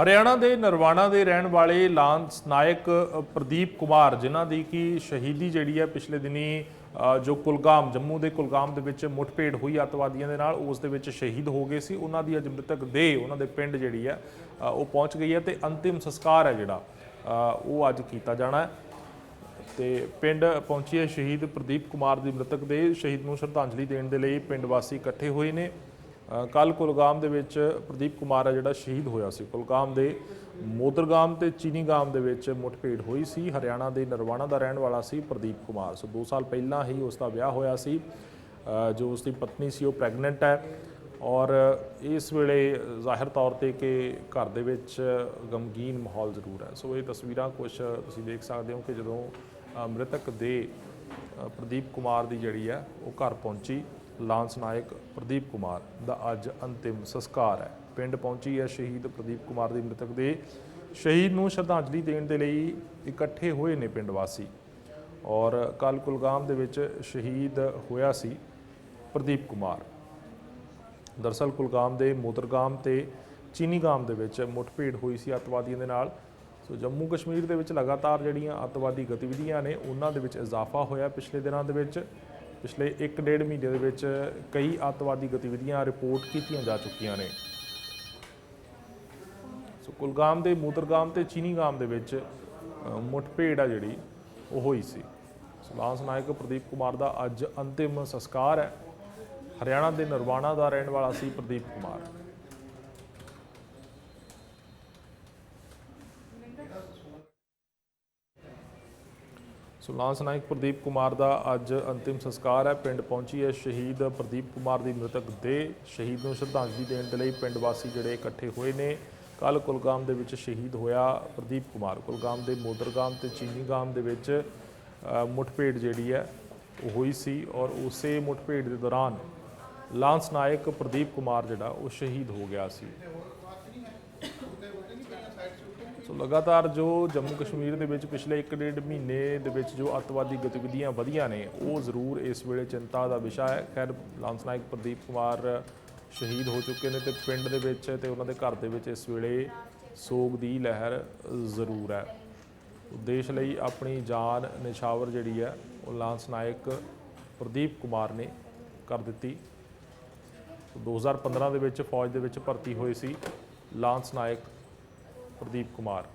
ਹਰਿਆਣਾ ਦੇ ਨਰਵਾਣਾ ਦੇ ਰਹਿਣ ਵਾਲੇ ਲਾਂਸ ਨਾਇਕ ਪ੍ਰਦੀਪ ਕੁਮਾਰ, ਜਿਨ੍ਹਾਂ ਦੀ ਕਿ ਸ਼ਹੀਦੀ ਜਿਹੜੀ ਹੈ ਪਿਛਲੇ ਦਿਨੀ ਜੋ ਕੁਲਗਾਮ, ਜੰਮੂ ਦੇ ਕੁਲਗਾਮ ਦੇ ਵਿੱਚ ਮੁੱਠਭੇੜ ਹੋਈ ਅੱਤਵਾਦੀਆਂ ਦੇ ਨਾਲ, ਉਸ ਦੇ ਵਿੱਚ ਸ਼ਹੀਦ ਹੋ ਗਏ ਸੀ। ਉਹਨਾਂ ਦੀ ਅੱਜ ਮ੍ਰਿਤਕ ਦੇਹ ਉਹਨਾਂ ਦੇ ਪਿੰਡ ਜਿਹੜੀ ਹੈ ਉਹ ਪਹੁੰਚ ਗਈ ਹੈ ਤੇ ਅੰਤਿਮ ਸੰਸਕਾਰ ਹੈ ਜਿਹੜਾ ਉਹ ਅੱਜ ਕੀਤਾ ਜਾਣਾ ਹੈ। ਤੇ ਪਿੰਡ ਪਹੁੰਚੀ ਹੈ ਸ਼ਹੀਦ ਪ੍ਰਦੀਪ ਕੁਮਾਰ ਦੀ ਮ੍ਰਿਤਕ ਦੇਹ। ਸ਼ਹੀਦ ਨੂੰ ਸ਼ਰਧਾਂਜਲੀ ਦੇਣ ਦੇ ਲਈ ਪਿੰਡ ਵਾਸੀ ਇਕੱਠੇ ਹੋਏ ਨੇ। ਕੱਲ ਕੁਲਗਾਮ ਦੇ ਵਿੱਚ ਪ੍ਰਦੀਪ ਕੁਮਾਰ ਹੈ ਜਿਹੜਾ ਸ਼ਹੀਦ ਹੋਇਆ ਸੀ। ਕੁਲਗਾਮ ਦੇ ਮੋਦਰਗਾਮ ਤੇ ਚੀਨੀਗਾਮ ਦੇ ਵਿੱਚ ਮੁੱਠਭੇੜ ਹੋਈ ਸੀ। ਹਰਿਆਣਾ ਦੇ ਨਰਵਾਣਾ ਦਾ ਰਹਿਣ ਵਾਲਾ ਸੀ ਪ੍ਰਦੀਪ ਕੁਮਾਰ। ਸੋ 2 ਸਾਲ ਪਹਿਲਾਂ ਹੀ ਉਸ ਦਾ ਵਿਆਹ ਹੋਇਆ ਸੀ। ਜੋ ਉਸ ਦੀ ਪਤਨੀ ਸੀ ਉਹ ਪ੍ਰੈਗਨੈਂਟ ਹੈ। ਔਰ ਇਸ ਵੇਲੇ ਜ਼ਾਹਿਰ ਤੌਰ ਤੇ ਕਿ ਘਰ ਦੇ ਵਿੱਚ ਗਮਗੀਨ ਮਾਹੌਲ ਜ਼ਰੂਰ ਹੈ। ਸੋ ਇਹ ਤਸਵੀਰਾਂ ਕੁਝ ਤੁਸੀਂ ਦੇਖ ਸਕਦੇ ਹੋ ਕਿ ਜਦੋਂ ਮ੍ਰਿਤਕ ਦੇ ਪ੍ਰਦੀਪ ਕੁਮਾਰ ਦੀ ਜਿਹੜੀ ਹੈ ਉਹ ਘਰ ਪਹੁੰਚੀ। ਲਾਂਸ ਨਾਇਕ ਪ੍ਰਦੀਪ ਕੁਮਾਰ ਦਾ ਅੱਜ ਅੰਤਿਮ ਸੰਸਕਾਰ ਹੈ। ਪਿੰਡ ਪਹੁੰਚੀ ਹੈ ਸ਼ਹੀਦ ਪ੍ਰਦੀਪ ਕੁਮਾਰ ਦੀ ਮ੍ਰਿਤਕ ਦੇ ਸ਼ਹੀਦ ਨੂੰ ਸ਼ਰਧਾਂਜਲੀ ਦੇਣ ਦੇ ਲਈ ਇਕੱਠੇ ਹੋਏ ਨੇ ਪਿੰਡ ਵਾਸੀ। ਔਰ ਕੱਲ ਕੁਲਗਾਮ ਦੇ ਵਿੱਚ ਸ਼ਹੀਦ ਹੋਇਆ ਸੀ ਪ੍ਰਦੀਪ ਕੁਮਾਰ। ਦਰਸਲ ਕੁਲਗਾਮ ਦੇ ਮੋਦਰਗਾਮ ਤੇ ਚੀਨੀਗਾਮ ਦੇ ਵਿੱਚ ਮੁੱਠਭੇੜ ਹੋਈ ਸੀ ਅੱਤਵਾਦੀਆਂ ਦੇ ਨਾਲ। ਸੋ ਜੰਮੂ ਕਸ਼ਮੀਰ ਦੇ ਵਿੱਚ ਲਗਾਤਾਰ ਜਿਹੜੀਆਂ ਅੱਤਵਾਦੀ ਗਤੀਵਿਧੀਆਂ ਨੇ, ਉਹਨਾਂ ਦੇ ਵਿੱਚ ਇਜ਼ਾਫਾ ਹੋਇਆ ਪਿਛਲੇ ਦਿਨਾਂ ਦੇ ਵਿੱਚ। ਪਿਛਲੇ 1.5 ਮਹੀਨੇ ਦੇ ਵਿੱਚ ਕਈ ਅੱਤਵਾਦੀ ਗਤੀਵਿਧੀਆਂ ਰਿਪੋਰਟ ਕੀਤੀਆਂ ਜਾ ਚੁੱਕੀਆਂ ਨੇ। ਸੋ ਕੁਲਗਾਮ ਦੇ ਮੋਦਰਗਾਮ ਤੇ ਚੀਨੀਗਾਮ ਦੇ ਵਿੱਚ ਅ, ਮੁੱਠਭੇੜ ਆ ਜਿਹੜੀ ਉਹ ਹੋਈ ਸੀ। ਸੋ ਲਾਂਸ ਨਾਇਕ ਪ੍ਰਦੀਪ ਕੁਮਾਰ ਦਾ ਅੱਜ ਅੰਤਿਮ ਸੰਸਕਾਰ ਹੈ। ਹਰਿਆਣਾ ਦੇ ਨਰਵਾਣਾ ਦਾ ਰਹਿਣ ਵਾਲਾ ਸੀ ਪ੍ਰਦੀਪ ਕੁਮਾਰ। ਸੋ ਲਾਂਸ ਨਾਇਕ ਪ੍ਰਦੀਪ ਕੁਮਾਰ ਦਾ ਅੱਜ ਅੰਤਿਮ ਸੰਸਕਾਰ ਹੈ। ਪਿੰਡ ਪਹੁੰਚੀ ਹੈ ਸ਼ਹੀਦ ਪ੍ਰਦੀਪ ਕੁਮਾਰ ਦੀ ਮ੍ਰਿਤਕ ਦੇ ਸ਼ਹੀਦ ਨੂੰ ਸ਼ਰਧਾਂਜਲੀ ਦੇਣ ਦੇ ਲਈ ਪਿੰਡ ਵਾਸੀ ਜਿਹੜੇ ਇਕੱਠੇ ਹੋਏ ਨੇ। ਕੱਲ ਕੁਲਗਾਮ ਦੇ ਵਿੱਚ ਸ਼ਹੀਦ ਹੋਇਆ ਪ੍ਰਦੀਪ ਕੁਮਾਰ। ਕੁਲਗਾਮ ਦੇ ਮੋਦਰਗਾਮ ਤੇ ਚੀਨੀਗਾਮ ਦੇ ਵਿੱਚ ਅ, ਮੁੱਠਭੇੜ ਜਿਹੜੀ ਹੈ ਉਹ ਹੋਈ ਸੀ ਔਰ ਉਸੇ ਮੁੱਠਭੇੜ ਦੇ ਦੌਰਾਨ ਲਾਂਸ ਨਾਇਕ ਪ੍ਰਦੀਪ ਕੁਮਾਰ ਜਿਹੜਾ ਉਹ ਸ਼ਹੀਦ ਹੋ ਗਿਆ ਸੀ। ਸੋ ਲਗਾਤਾਰ ਜੋ ਜੰਮੂ ਕਸ਼ਮੀਰ ਦੇ ਵਿੱਚ ਪਿਛਲੇ 1.5 ਮਹੀਨੇ ਦੇ ਵਿੱਚ ਜੋ ਅੱਤਵਾਦੀ ਗਤੀਵਿਧੀਆਂ ਵਧੀਆਂ ਨੇ, ਉਹ ਜ਼ਰੂਰ ਇਸ ਵੇਲੇ ਚਿੰਤਾ ਦਾ ਵਿਸ਼ਾ ਹੈ। ਖੈਰ, ਲਾਂਸ ਨਾਇਕ ਪ੍ਰਦੀਪ ਕੁਮਾਰ ਸ਼ਹੀਦ ਹੋ ਚੁੱਕੇ ਨੇ ਤੇ ਪਿੰਡ ਦੇ ਵਿੱਚ ਤੇ ਉਹਨਾਂ ਦੇ ਘਰ ਦੇ ਵਿੱਚ ਇਸ ਵੇਲੇ ਸੋਗ ਦੀ ਲਹਿਰ ਜ਼ਰੂਰ ਹੈ। ਦੇਸ਼ ਲਈ ਆਪਣੀ ਜਾਨ ਨਿਸ਼ਾਵਰ ਜਿਹੜੀ ਹੈ, ਉਹ ਲਾਂਸ ਨਾਇਕ ਪ੍ਰਦੀਪ ਕੁਮਾਰ ਨੇ ਕਰ ਦਿੱਤੀ। 2015 ਦੇ ਵਿੱਚ ਫੌਜ ਦੇ ਵਿੱਚ ਭਰਤੀ ਹੋਏ ਸੀ ਲਾਂਸ ਨਾਇਕ प्रदीप कुमार।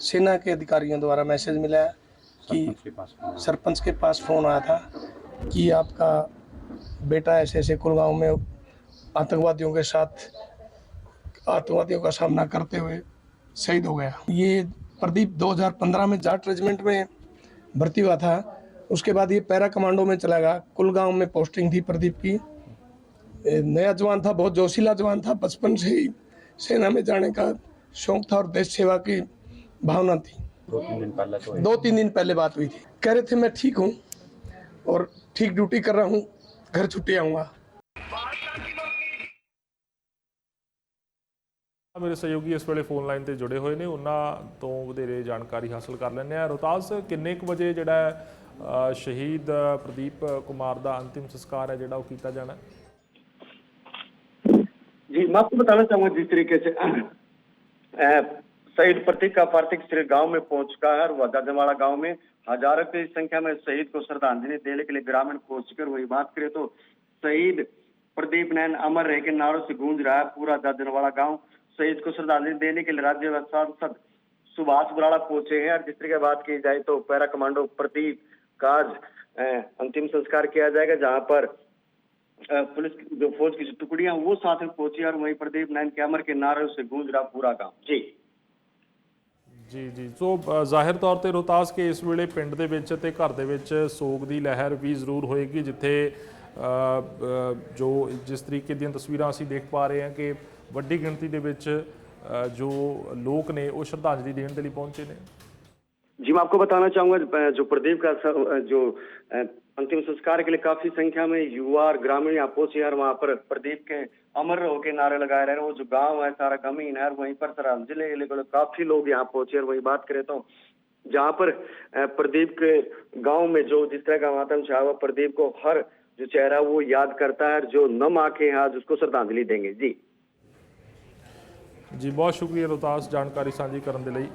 सेना के अधिकारियों द्वारा मैसेज मिला है कि सरपंच के पास फ़ोन आया। था कि आपका बेटा ऐसे ऐसे कुलगांव में आतंकवादियों के साथ आतंकवादियों का सामना करते हुए शहीद हो गया। ये प्रदीप 2015 में जाट रेजिमेंट में भर्ती हुआ था। उसके बाद ये पैरा कमांडो में चला गया। कुलगांव में पोस्टिंग थी प्रदीप की। नया जवान था बहुत जोशीला जवान था बचपन से ही सेना में जाने का शौक था और देश सेवा की भावना थी दो तीन दिन पहले तो दो तीन दिन पहले बात हुई थी कह रहे थे मैं ठीक हूँ और ठीक ड्यूटी कर रहा हूँ घर छुट्टी आऊँगा ਮੇਰੇ ਸਹਿਯੋਗੀ ਇਸ ਵੇਲੇ ਫੋਨ ਲਾਈਨ ਤੇ ਜੁੜੇ ਹੋਏ ਨੇ ਉਹਨਾਂ ਤੋਂ ਵਧੇਰੇ ਜਾਣਕਾਰੀ ਹਾਸਲ ਕਰ ਲੈਂਦੇ ਆ ਰੋਤਾਸ ਕਿੰਨੇ ਕੁ ਵਜੇ ਜਿਹੜਾ ਹੈ, ਅ, ਸ਼ਹੀਦ ਪ੍ਰਦੀਪ ਕੁਮਾਰ ਦਾ ਅੰਤਿਮ ਸੰਸਕਾਰ ਹੈ ਜਿਹੜਾ ਉਹ ਕੀਤਾ ਜਾਣਾ ਹੈ? जी, मैं आपको बताना चाहूँगा जिस तरीके से शहीद प्रतीक का पार्थिव शरीर गाँव में पहुँच है वह गजवाड़ा गाँव में हज़ारों की संख्या में शहीद को श्रद्धांजलि देने के लिए ग्रामीण पहुँच चुके वही बात करें तो शहीद प्रदीप नैन अमर रह के नारों से गूंज रहा है पूरा गजनवाड़ा गाँव। शहीद को श्रद्धांजलि देने के लिए राज्य सांसद सुभाष बराड़ा पहुँचे हैं। और जिस तरीके बात की जाए तो पैरा कमांडो प्रदीप का अंतिम संस्कार किया जाएगा, जहाँ पर पुलिस की जो फौज की जो टुकड़ियां वो साथ में पहुंची और वहीं प्रदीप नैन के अमर के नारे से गूंज रहा पूरा गांव जी ਜੀ ਜੀ ਸੋ ਅ, ਜ਼ਾਹਿਰ ਤੌਰ ਤੇ ਰੋਤਾਸ ਕੇ ਇਸ ਵੇਲੇ ਪਿੰਡ ਦੇ ਵਿੱਚ ਤੇ ਘਰ ਦੇ ਵਿੱਚ ਸੋਗ ਦੀ ਲਹਿਰ ਵੀ ਜ਼ਰੂਰ ਹੋਏਗੀ ਜਿੱਥੇ ਅ, ਅ, ਜੋ ਜਿਸ ਤਰੀਕੇ ਦੀਆਂ ਤਸਵੀਰਾਂ ਅਸੀਂ ਦੇਖ ਪਾ ਰਹੇ ਹਾਂ ਕਿ ਵੱਡੀ ਗਿਣਤੀ ਦੇ ਵਿੱਚ ਅ, ਜੋ ਲੋਕ ਨੇ ਉਹ ਸ਼ਰਧਾਂਜਲੀ ਦੇਣ ਦੇ ਲਈ ਪਹੁੰਚੇ ਨੇ जी, मैं आपको बताना चाहूँगा जो प्रदीप का जो अंतिम संस्कार के लिए काफ़ी संख्या में युवा और ग्रामीण यहाँ पहुँचे और वहाँ पर प्रदीप के अमर होके नारे लगाए रहे वो जो गाँव है, सारा कमी नहर वहीं पर सारा ज़िले के काफ़ी लोग यहाँ पहुँचे और वही बात करें तो जहाँ पर प्रदीप के गाँव में जो जिस तरह का मातम छाया हुआ प्रदीप को हर जो चेहरा वो याद करता है जो नम आके आज उसको श्रद्धांजलि देंगे। जी। जी, बहुत शुक्रिया रोहतास जानकारी साझी करने के लिए।